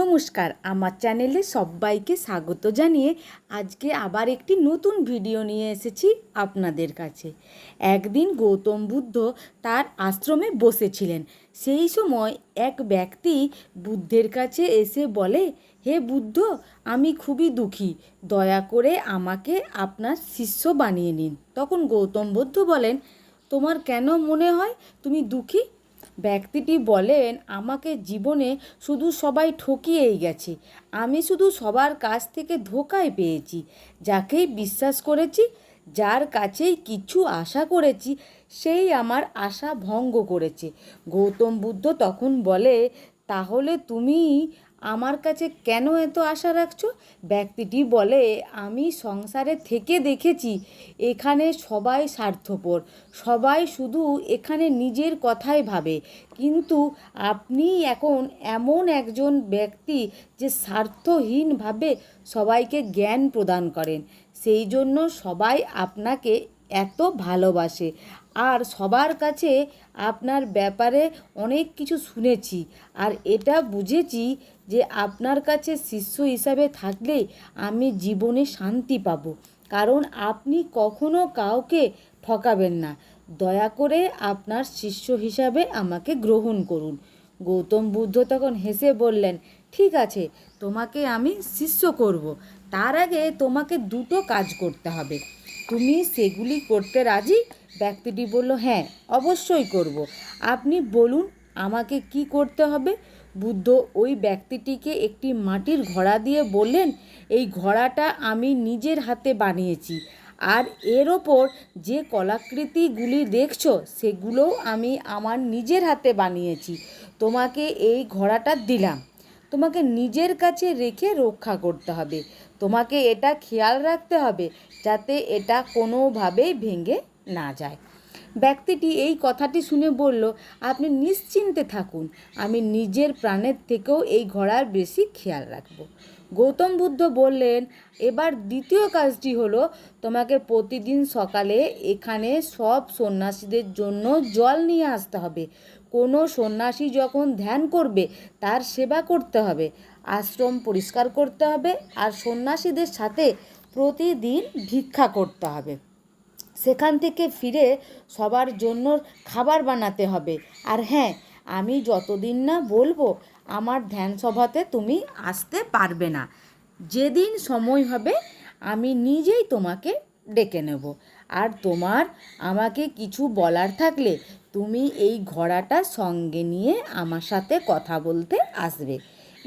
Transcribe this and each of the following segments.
নমস্কার। আমার চ্যানেলে সবাইকে স্বাগত জানিয়ে আজকে আবার একটি নতুন ভিডিও নিয়ে এসেছি আপনাদের কাছে। একদিন গৌতম বুদ্ধ তার আশ্রমে বসেছিলেন। সেই সময় এক ব্যক্তি বুদ্ধের কাছে এসে বলে, হে বুদ্ধ, আমি খুবই দুঃখী। দয়া করে আমাকে আপনার শিষ্য বানিয়ে নিন। তখন গৌতম বুদ্ধ বলেন, তোমার কেন মনে হয় তুমি দুঃখী? ব্যক্তিটি বলেন, আমাকে জীবনে শুধু সবাই ঠকিয়েই গেছে। আমি শুধু সবার কাছ থেকে ধোকায় পেয়েছি। যাকেই বিশ্বাস করেছি, যার কাছেই কিছু আশা করেছি, সেই আমার আশা ভঙ্গ করেছে। গৌতম বুদ্ধ তখন বলে, তাহলে তুমি আমার কাছে কেন এত আশা রাখছো? ব্যক্তিটি বলে, আমি সংসারে থেকে দেখেছি, এখানে সবাই স্বার্থপর। সবাই শুধু এখানে নিজের কথাই ভাবে। কিন্তু আপনি এখন এমন একজন ব্যক্তি যে স্বার্থহীনভাবে সবাইকে জ্ঞান প্রদান করেন। সেই জন্য সবাই আপনাকে এত ভালোবাসে। আর সবার কাছে আপনার ব্যাপারে অনেক কিছু শুনেছি। আর এটা বুঝেছি যে আপনার কাছে শিষ্য হিসাবে থাকলে আমি জীবনে শান্তি পাব। কারণ আপনি কখনো কাউকে ঠকাবেন না। দয়া করে আপনার শিষ্য হিসাবে আমাকে গ্রহণ করুন। গৌতম বুদ্ধ তখন হেসে বললেন, ঠিক আছে, তোমাকে আমি শিষ্য করব। তার আগে তোমাকে দুটো কাজ করতে হবে। তুমি সেগুলি করতে রাজি? ব্যক্তিটি বলল হ্যাঁ অবশ্যই করব। আপনি বলুন আমাকে কি করতে হবে? বুদ্ধ ওই ব্যক্তিটিকে একটি মাটির ঘোড়া দিয়ে বললেন, এই ঘোড়াটা আমি নিজের হাতে বানিয়েছি। আর এর ওপর যে কলাকৃতিগুলি দেখছ, সেগুলোও আমি আমার নিজের হাতে বানিয়েছি। তোমাকে এই ঘোড়াটা দিলাম। তোমাকে নিজের কাছে রেখে রক্ষা করতে হবে। তোমাকে এটা খেয়াল রাখতে হবে যাতে এটা কোনোভাবেই ভেঙে না যায়। ব্যক্তিটি এই কথাটি শুনে বলল, আপনি নিশ্চিন্তে থাকুন, আমি নিজের প্রাণের থেকেও এই ঘোড়ার বেশি খেয়াল রাখব। গৌতম বুদ্ধ বললেন, এবার দ্বিতীয় কাজটি হলো, তোমাকে প্রতিদিন সকালে এখানে সব সন্ন্যাসীদের জন্য জল নিয়ে আসতে হবে। কোনো সন্ন্যাসী যখন ধ্যান করবে, তার সেবা করতে হবে, আশ্রম পরিষ্কার করতে হবে, আর সন্ন্যাসীদের সাথে প্রতিদিন ভিক্ষা করতে হবে। সেখান থেকে ফিরে সবার জন্য খাবার বানাতে হবে। আর হ্যাঁ আমি যতদিন না বলব, আমার ধ্যান সভাতে তুমি আসতে পারবে না। যেদিন সময় হবে, আমি নিজেই তোমাকে ডেকে নেব। আর তোমার আমাকে কিছু বলার থাকলে তুমি এই ঘোড়াটা সঙ্গে নিয়ে আমার সাথে কথা বলতে আসবে।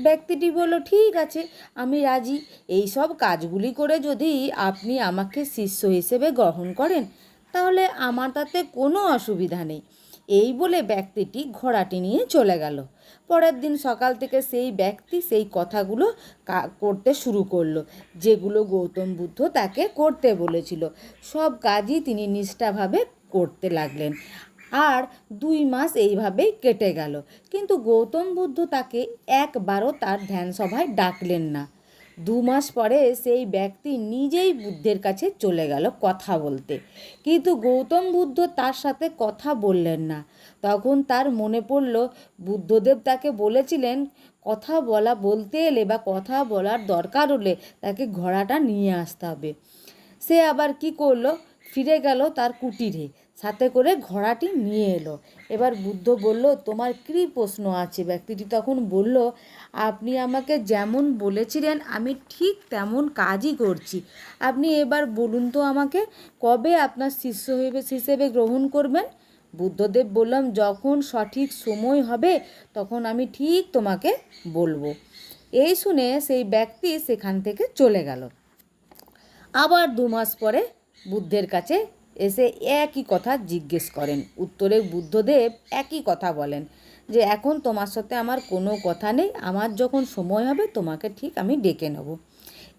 ব্যক্তিটি বলল, ঠিক আছে, আমি রাজি। এই সব কাজগুলি করে যদি আপনি আমাকে শিষ্য হিসেবে গ্রহণ করেন, তাহলে আমার তাতে কোনো অসুবিধা নেই। এই বলে ব্যক্তিটি ঘোড়াটি নিয়ে চলে গেল। পরের দিন সকাল থেকে সেই ব্যক্তি সেই কথাগুলো করতে শুরু করল, যেগুলো গৌতম বুদ্ধ তাকে করতে বলেছিল। সব কাজই তিনি নিষ্ঠাভাবে করতে লাগলেন। আর দুই মাস এইভাবেই কেটে গেল। কিন্তু গৌতম বুদ্ধ তাকে একবারও তার ধ্যান সভায় ডাকলেন না। দু মাস পরে সেই ব্যক্তি নিজেই বুদ্ধের কাছে চলে গেল কথা বলতে। কিন্তু গৌতম বুদ্ধ তার সাথে কথা বললেন না। তখন তার মনে পড়ল, বুদ্ধদেব তাকে বলেছিলেন, কথা বলা বলতে এলে বা কথা বলার দরকার হলে তাকে ঘোড়াটা নিয়ে আসতে হবে। সে আবার কি করল, ফিরে গেল তার কুটিরে। সাথে করে ঘোড়াটি নিয়ে এলো। এবার বুদ্ধ বলল, তোমার কী প্রশ্ন আছে? ব্যক্তিটি তখন বলল, আপনি আমাকে যেমন বলেছিলেন, আমি ঠিক তেমন কাজই করছি। আপনি এবার বলুন তো আমাকে, কবে আপনার শিষ্য হিসেবে গ্রহণ করবেন? বুদ্ধদেব বললাম, যখন সঠিক সময় হবে, তখন আমি ঠিক তোমাকে বলব। এই শুনে সেই ব্যক্তি সেখান থেকে চলে গেল। আবার দু মাস পরে বুদ্ধের কাছে এসে একই কথা জিজ্ঞেস করেন। উত্তরে বুদ্ধদেব একই কথা বলেন যে, এখন তোমার সাথে আমার কোনো কথা নেই। আমার যখন সময় হবে তোমাকে ঠিক আমি ডেকে নেব।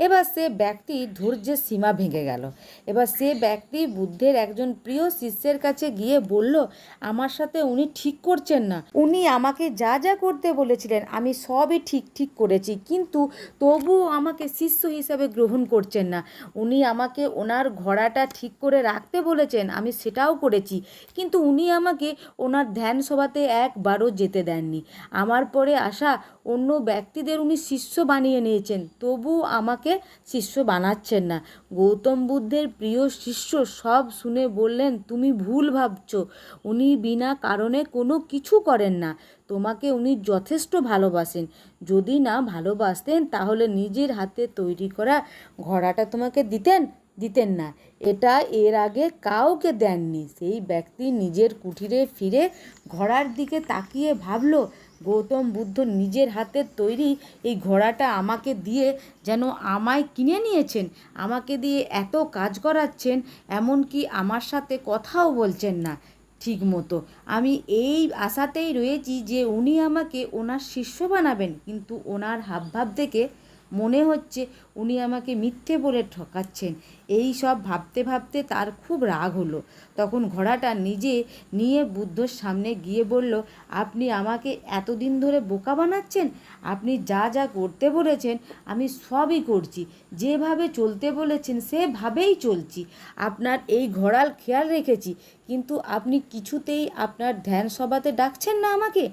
এবার সে ব্যক্তি ধৈর্যের সীমা ভেঙে গেল। এবার সে ব্যক্তি বুদ্ধের একজন প্রিয় শিষ্যের কাছে গিয়ে বলল, আমার সাথে উনি ঠিক করছেন না। উনি আমাকে যা যা করতে বলেছিলেন, আমি সবই ঠিক ঠিক করেছি। কিন্তু তবুও আমাকে শিষ্য হিসাবে গ্রহণ করছেন না। উনি আমাকে ওনার ঘোড়াটা ঠিক করে রাখতে বলেছেন, আমি সেটাও করেছি। কিন্তু উনি আমাকে ওনার ধ্যান সভাতে একবারও যেতে দেননি। আমার পরে আসা অন্য ব্যক্তিদের উনি শিষ্য বানিয়ে নিয়েছেন। তবু আমাকে শিষ্য বানাচ্ছেন না। গৌতম বুদ্ধের প্রিয় শিষ্য সব শুনে বললেন, তুমি ভুল ভাবছ। উনি বিনা কারণে কোনো কিছু করেন না। তোমাকে উনি যথেষ্ট ভালোবাসেন। যদি না ভালোবাসতেন, তাহলে নিজের হাতে তৈরি করা ঘোড়াটা তোমাকে দিতেন? দিতেন না। এটা এর আগে কাউকে দেননি। সেই ব্যক্তি নিজের কুঠিরে ফিরে ঘোড়ার দিকে তাকিয়ে ভাবলো গৌতম বুদ্ধ নিজের হাতে তৈরি এই ঘোড়াটা আমাকে দিয়ে যেন আমায় কিনে নিয়েছেন, আমাকে দিয়ে এত কাজ করাচ্ছেন, এমনকি আমার সাথে কথাও বলছেন না ঠিক মতো। আমি এই আশাতেই রয়েছি যে উনি আমাকে ওনার শিষ্য বানাবেন, কিন্তু ওনার হাবভাব দেখে মনে হচ্ছে উনি আমাকে মিথ্যে বলে ঠকাচ্ছেন। এই সব ভাবতে ভাবতে তার খুব রাগ হলো। তখন ঘোড়াটা নিজে নিয়ে বুদ্ধর সামনে গিয়ে বলল, আপনি আমাকে এতদিন ধরে বোকা বানাচ্ছেন? আপনি যা যা করতে বলেছেন আমি সবই করছি। যেভাবে চলতে বলেছেন সেভাবেই চলছি। আপনার এই ঘোড়াল খেয়াল রেখেছি। কিন্তু আপনি কিছুতেই আপনার ধ্যান সভাতে ডাকছেন না আমাকে?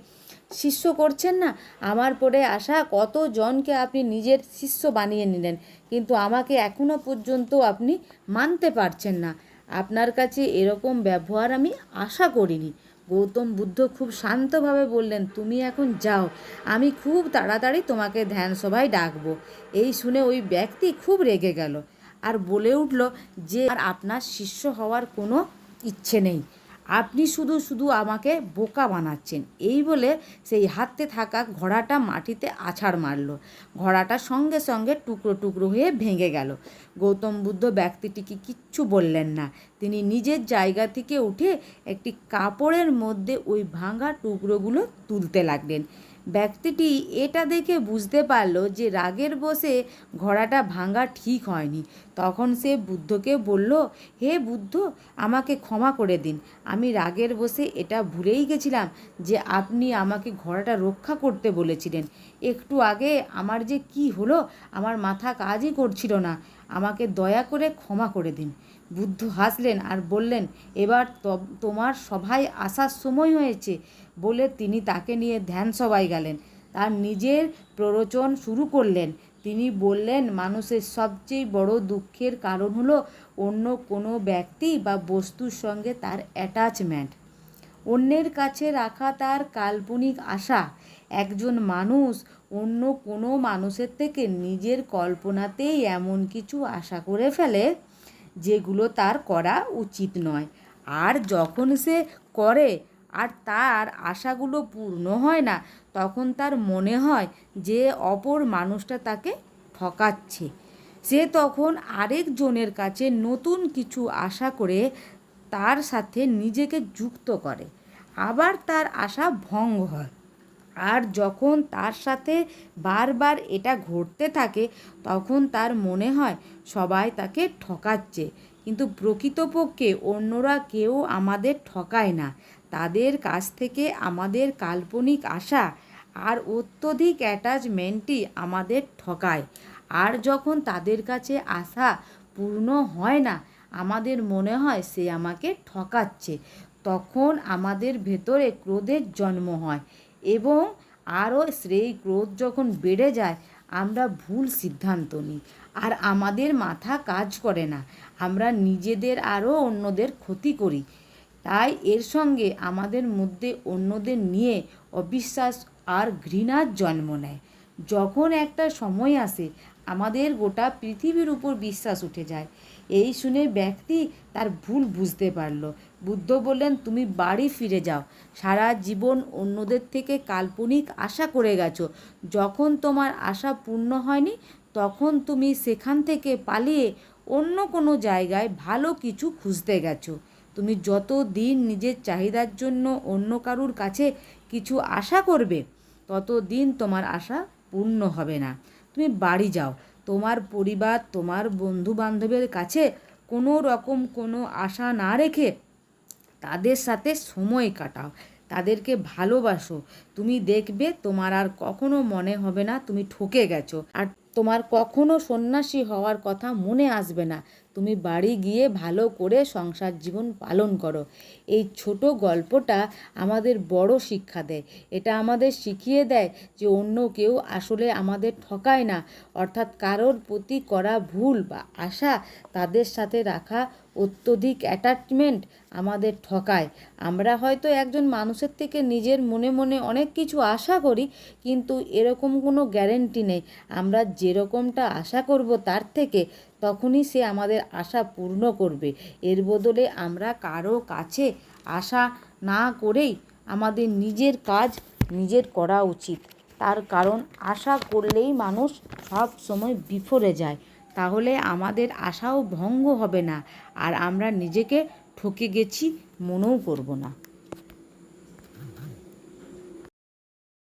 শিষ্য করছেন না। আমার পরে আসা কতজনকে আপনি নিজের শিষ্য বানিয়ে নিলেন? কিন্তু আমাকে এখনও পর্যন্ত আপনি মানতে পারছেন না। আপনার কাছে এরকম ব্যবহার আমি আশা করিনি। গৌতম বুদ্ধ খুব শান্তভাবে বললেন, তুমি এখন যাও। আমি খুব তাড়াতাড়ি তোমাকে ধ্যান সভায় ডাকবো। এই শুনে ওই ব্যক্তি খুব রেগে গেল। আর বলে উঠল যে, আর আপনার শিষ্য হওয়ার কোনো ইচ্ছে নেই। আপনি শুধু শুধু আমাকে বোকা বানাচ্ছেন। এই বলে সেই হাতে থাকা ঘোড়াটা মাটিতে আছাড় মারল। ঘোড়াটা সঙ্গে সঙ্গে টুকরো টুকরো হয়ে ভেঙে গেল। গৌতম বুদ্ধ ব্যক্তিটিকে কিচ্ছু বললেন না। তিনি নিজের জায়গা থেকে উঠে একটি কাপড়ের মধ্যে ওই ভাঙা টুকরোগুলো তুলতে লাগলেন। ব্যক্তিটি এটা দেখে বুঝতে পারল যে রাগের বসে ঘোড়াটা ভাঙা ঠিক হয়নি। তখন সে বুদ্ধকে বলল, হে বুদ্ধ, আমাকে ক্ষমা করে দিন। আমি রাগের বসে এটা ভুলেই গেছিলাম যে আপনি আমাকে ঘোড়াটা রক্ষা করতে বলেছিলেন। একটু আগে আমার যে কি হলো, আমার মাথা কাজই করছিল না। আমাকে দয়া করে ক্ষমা করে দিন। বুদ্ধ হাসলেন আর বললেন, এবার তোমার সভায় আসার সময় হয়েছে বলে তিনি তাকে নিয়ে ধ্যান সভায় গেলেন। তার নিজের প্ররোচন শুরু করলেন। তিনি বললেন, মানুষের সবচেয়ে বড় দুঃখের কারণ হলো অন্য কোনো ব্যক্তি বা বস্তুর সঙ্গে তার অ্যাটাচমেন্ট অন্যের কাছে রাখা তার কাল্পনিক আশা। একজন মানুষ অন্য কোনো মানুষের থেকে নিজের কল্পনাতেই এমন কিছু আশা করে ফেলে যেগুলো তার করা উচিত নয়। আর যখন সে করে আর তার আশাগুলো পূর্ণ হয় না, তখন তার মনে হয় যে অপর মানুষটা তাকে ঠকাচ্ছে। সে তখন আরেকজনের কাছে নতুন কিছু আশা করে তার সাথে নিজেকে যুক্ত করে। আবার তার আশা ভঙ্গ হয়। আর যখন তার সাথে বারবার এটা ঘটতে থাকে, তখন তার মনে হয় সবাই তাকে ঠকাচ্ছে। কিন্তু প্রকৃতপক্ষে অন্যরা কেউ আমাদের ঠকায় না। তাদের কাছ থেকে আমাদের কাল্পনিক আশা আর অত্যধিক অ্যাটাচমেন্টই আমাদের ঠকায়। আর যখন তাদের কাছে আশা পূর্ণ হয় না, আমাদের মনে হয় সে আমাকে ঠকাচ্ছে, তখন আমাদের ভেতরে ক্রোধের জন্ম হয়। এবং আরও সেই ক্রোধ যখন বেড়ে যায়, আমরা ভুল সিদ্ধান্ত নিই। আর আমাদের মাথা কাজ করে না। আমরা নিজেদের আরও অন্যদের ক্ষতি করি। তাই এর সঙ্গে আমাদের মধ্যে অন্যদের নিয়ে অবিশ্বাস আর ঘৃণার জন্ম নেয়। যখন একটা সময় আসে, আমাদের গোটা পৃথিবীর উপর বিশ্বাস উঠে যায়। এই শুনে ব্যক্তি তার ভুল বুঝতে পারল। বুদ্ধ বললেন, তুমি বাড়ি ফিরে যাও। সারা জীবন অন্যদের থেকে কাল্পনিক আশা করে গেছো। যখন তোমার আশা পূর্ণ হয়নি, তখন তুমি সেখান থেকে পালিয়ে অন্য কোনো জায়গায় ভালো কিছু খুঁজতে গেছো। তুমি যত দিন নিজের চাহিদার জন্য অন্য কারুর কাছে কিছু আশা করবে, তত দিন তোমার আশা পূর্ণ হবে না। তুমি বাড়ি যাও। তোমার পরিবার, তোমার বন্ধু বান্ধবের কাছে কোনো রকম কোনো আশা না রেখে তাদের সাথে সময় কাটাও। তাদেরকে ভালোবাসো। তুমি দেখবে তোমার আর কখনো মনে হবে না তুমি ঠকে গেছো। আর তোমার কখনো সন্ন্যাসী হওয়ার কথা মনে আসবে না। তুমি বাড়ি গিয়ে ভালো করে সংসার জীবন পালন করো। এই ছোট গল্পটা আমাদের বড় শিক্ষা দেয়। এটা আমাদের শিখিয়ে দেয় যে অন্য কেউ আসলে আমাদের ঠকায় না। অর্থাৎ কারোর প্রতি করা ভুল বা আশা তাদের সাথে রাখা অত্যধিক অ্যাটাচমেন্ট আমাদের ঠকায়। আমরা হয়তো একজন মানুষের থেকে নিজের মনে মনে অনেক কিছু আশা করি, কিন্তু এরকম কোনো গ্যারেন্টি নেই। আমরা যেরকমটা আশা করব তার থেকে তখনই সে আমাদের আশা পূর্ণ করবে। এর বদলে আমরা কারও কাছে আশা না করেই আমাদের নিজের কাজ নিজের করা উচিত। তার কারণ, আশা করলেই মানুষ সব সময় বিফলে যায়। তাহলে আমাদের আশাও ভঙ্গ হবে না, আর আমরা নিজেকে ঠকে গেছি, মনেও করব না।